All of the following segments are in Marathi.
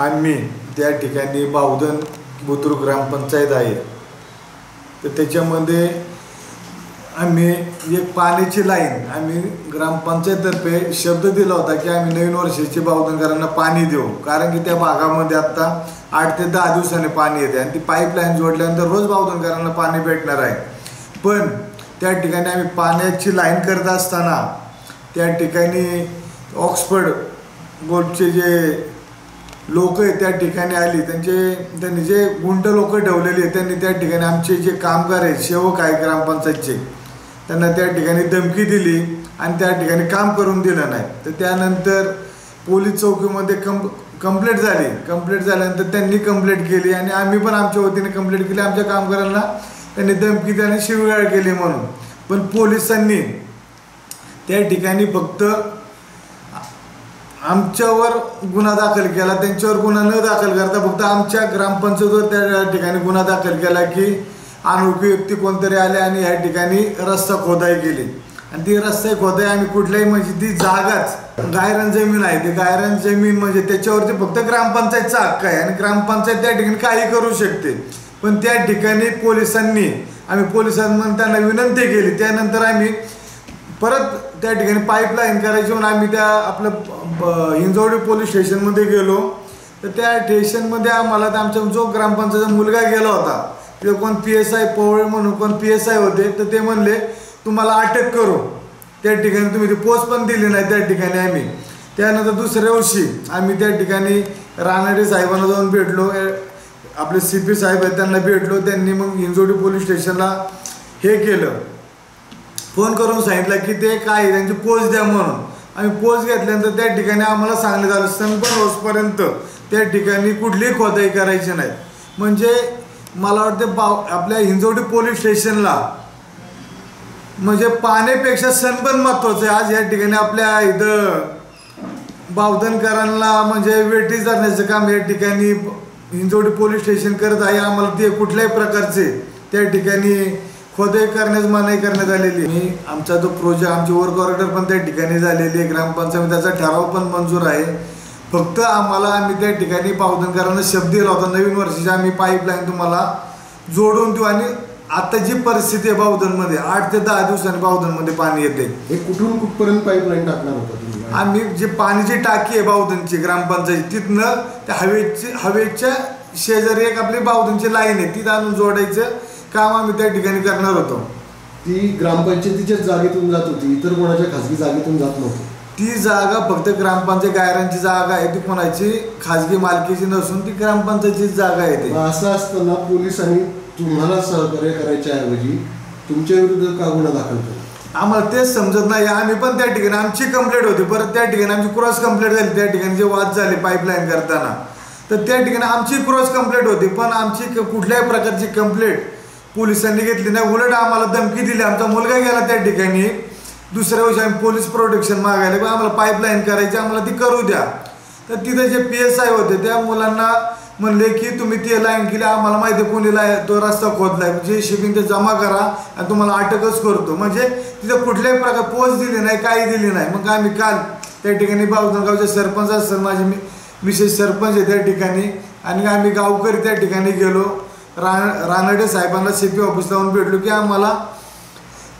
आम्ही त्या ठिकाणी बावधन बुद्रुक ग्रामपंचायत आहे. तर त्याच्यामध्ये आम्ही एक पाण्याची लाईन आम्ही ग्रामपंचायततर्फे शब्द दिला होता की आम्ही नवीन वर्षाची बावधनकरांना पाणी देऊ. कारण की त्या भागामध्ये आत्ता आठ ते दहा दिवसाने पाणी येते आणि ती पाईपलाईन जोडल्यानंतर रोज बावधनकरांना पाणी भेटणार आहे. पण त्या ठिकाणी आम्ही पाण्याची लाईन करत असताना त्या ठिकाणी ऑक्सफर्ड बोर्डचे जे लोक त्या ठिकाणी आली त्यांचे त्यांनी जे गुंड लोक ठेवलेली त्यांनी त्या ठिकाणी आमचे जे कामगार आहेत सेवक आहे ग्रामपंचायतचे त्यांना त्या ठिकाणी धमकी दिली आणि त्या ठिकाणी काम करून दिलं नाही. तर त्यानंतर पोलीस चौकीमध्ये कंप कंप्लेंट झाली. कंप्लेंट झाल्यानंतर त्यांनी कंप्लेंट केली आणि आम्ही पण आमच्या वतीने कंप्लेंट केली. आमच्या कामगारांना त्यांनी धमकी त्याने शिवगाळ केली म्हणून. पण पोलिसांनी त्या ठिकाणी फक्त आमच्यावर गुन्हा दाखल केला त्यांच्यावर गुन्हा न दाखल करता फक्त आमच्या ग्रामपंचायतीवर त्या ठिकाणी गुन्हा दाखल केला की अनोळखी व्यक्ती कोणतरी आले आणि या ठिकाणी रस्ता खोदाई केली. आणि ती रस्ता खोदाई आम्ही कुठल्याही म्हणजे ती जागाच गायरन जमीन आहे ती गायरन जमीन म्हणजे त्याच्यावरती फक्त ग्रामपंचायतचा हक्क आहे आणि ग्रामपंचायत त्या ठिकाणी काही करू शकते. पण त्या ठिकाणी पोलिसांनी आम्ही पोलिसांना त्यांना विनंती केली त्यानंतर आम्ही परत त्या ठिकाणी पाईपलाईन करायची म्हणून आम्ही त्या आपलं ब- हिंजवडी पोलीस स्टेशनमध्ये गेलो. तर त्या स्टेशनमध्ये आम्हाला तर आमच्या जो ग्रामपंचायतचा मुलगा गेला होता ते कोण पी एस आय पवळे म्हणून कोण पी एस आय होते तर ते म्हणले तुम्हाला अटक करू. त्या ठिकाणी तुम्ही ती पोच पण दिली नाही त्या ठिकाणी आम्ही. त्यानंतर दुसऱ्या वर्षी आम्ही त्या ठिकाणी रानडे साहेबांना जाऊन भेटलो. आपले सी पी साहेब आहेत त्यांना भेटलो. त्यांनी मग हिंजवडी पोलीस स्टेशनला हे केलं. फोन करून सांगितला की ते काय आहे, त्यांची पोच द्या म्हणून. आम्ही पोच घेतल्यानंतर त्या ठिकाणी आम्हाला सांगण्यात आलं पण रोजपर्यंत त्या ठिकाणी कुठलीही खोदाई करायची नाही. म्हणजे मला वाटते बाव आपल्या हिंजवडी पोलीस स्टेशनला म्हणजे पाण्यापेक्षा सनबर्न महत्वाचं आहे. आज या ठिकाणी आपल्या इथं बावधनकरांना म्हणजे वेटी जाण्याचं काम या ठिकाणी हिंजवडी पोलीस स्टेशन करत आहे. आम्हाला ते कुठल्याही प्रकारचे त्या ठिकाणी खोदाई करण्यास मनाई करण्यात आलेली आहे. आणि आमचा जो प्रोजेक्ट आमची वर्क ऑर्डर पण त्या ठिकाणी झालेली आहे. ग्रामपंचायतीचा ठराव पण मंजूर आहे. फक्त आम्हाला आम्ही त्या ठिकाणी बावधनकरांना शब्द दिला होता. नवीन वर्षाची आम्ही पाईपलाईन तुम्हाला जोडून देऊ आणि आता जी परिस्थिती आहे बावधनमध्ये आठ ते दहा दिवसांनी बावधनमध्ये पाणी येते हे कुठून कुठपर्यंत पाईपलाईन टाकणार होता आम्ही जे पाण्याची टाकी आहे बावधनची ग्रामपंचायत तिथनं त्या हवेची हवेच्या शेजारी एक आपली बावधनची लाईन आहे. तिथं आणून जोडायचं. काम आम्ही त्या ठिकाणी करणार होतो. ती ग्रामपंचायतीच्याच जागेतून जात होती इतर कोणाच्या खासगी जागेतून जात नव्हती. ती जागा फक्त ग्रामपंचायत गायरांची जागा आहे ती कोणाची? खाजगी मालकीची नसून ती ग्रामपंचायतीची जागा आहे ती. असं असताना पोलिसांनी तुम्हाला सहकार्य करायच्या ऐवजी तुमच्या विरुद्ध का गुन्हा दाखल केला? आम्हाला तेच समजत नाही. आम्ही पण त्या ठिकाणी आमची कंप्लेंट होती. परत त्या ठिकाणी आमची क्रॉस कंप्लेंट झाली. त्या ठिकाणी जे वाद झाले पाईपलाईन करताना तर त्या ठिकाणी आमची क्रॉस कंप्लेंट होती. पण आमची कुठल्याही प्रकारची कंप्लेंट पोलिसांनी घेतली नाही. उलट आम्हाला धमकी दिली. आमचा मुलगा गेला त्या ठिकाणी. दुसऱ्या वर्षी आम्ही पोलीस प्रोटेक्शन मागायला पण आम्हाला पाईपलाईन करायची. आम्हाला ती करू द्या. तर तिथे जे पी एस आय होते त्या मुलांना म्हणले की तुम्ही ते लाईन केली. आम्हाला माहिती आहे कोणी लाय तो रस्ता खोदलाय. जे शिपिंग ते जमा करा आणि तुम्हाला अटकच करतो. म्हणजे तिथं कुठल्याही प्रकार पोच दिली नाही काही दिली नाही. मग आम्ही काल त्या ठिकाणी बावधनगावचे सरपंच असतात. माझे मी विशेष सरपंच आहे त्या ठिकाणी. आणि आम्ही गावकरी त्या ठिकाणी गेलो. रा रानडे साहेबांना सी पी ऑफिसला जाऊन भेटलो की आम्हाला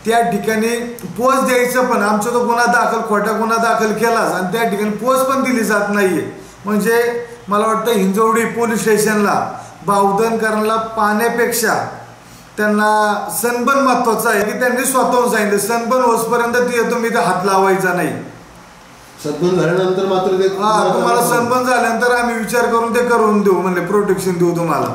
त्या ठिकाणी पोच द्यायचं पण आमचा तो गुन्हा दाखल खोटा गुन्हा दाखल केलाच आणि त्या ठिकाणी पोच पण दिली जात नाहीये. म्हणजे मला वाटतं हिंजवडी पोलीस स्टेशनला बावधनकरांना पाण्यापेक्षा त्यांना सनबन महत्वाचं आहे की त्यांनी स्वतःहून सांगितलं सनबन होसपर्यंत ती तुम्ही इथं हात लावायचा नाही. सदबन झाल्यानंतर मात्र ते हा तुम्हाला सनबन झाल्यानंतर आम्ही विचार करून ते करून देऊ म्हणजे प्रोटेक्शन देऊ तुम्हाला.